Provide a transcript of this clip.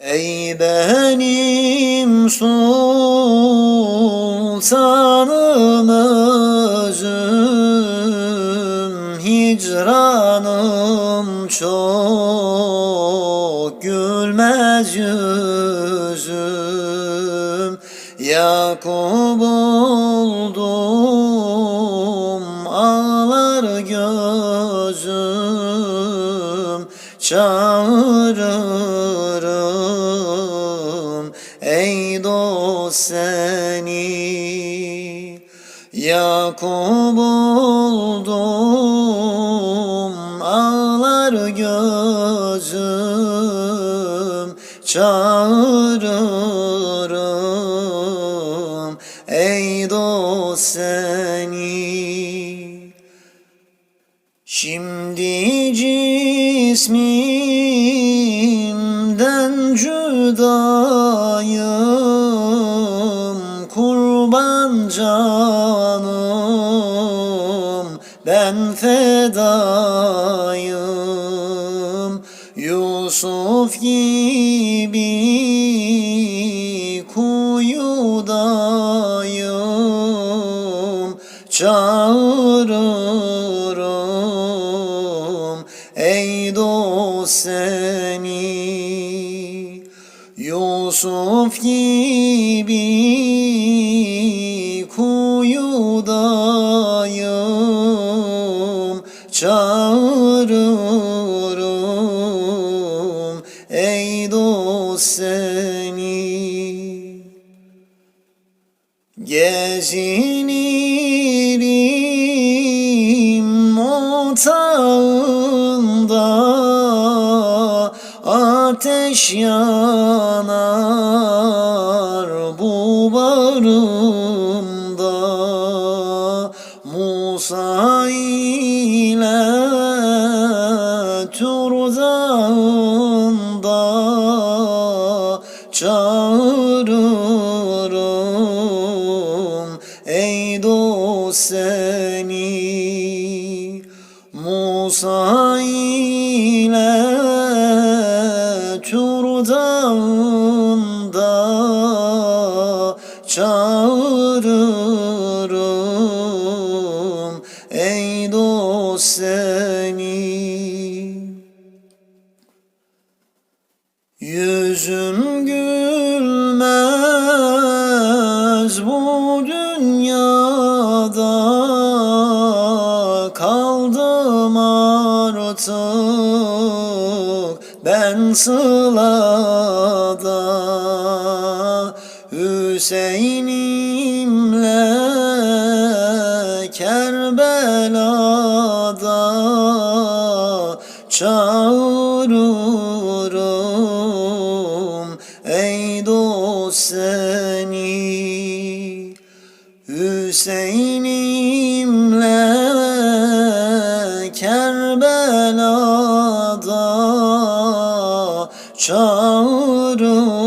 Ey benim sultanım özüm Hicranım. Çok gülmez yüzüm Yakup Çağırırım. Ey dost seni Yakup oldum. Ağlar gözüm Çağırırım. Ey dost seni Şimdi cismimden cüdayım Kurban canım ben fedayım. Yusuf gibi Çağırırım ey dost seni Yusuf gibi kuyudayım. Çağırırım ey dost seni. Gezinirim Ateş yanar bu barımda Musa ile Turdağında Çağırırım ey dost seni. Musa ile Çağırırım ey dost seni. Yüzüm gülmez bu dünyada Kaldım artık ben sılada Hüseyin'imle Kerbela'da Çağırırım ey dost seni. Hüseyin'imle Kerbela'da Çağırırım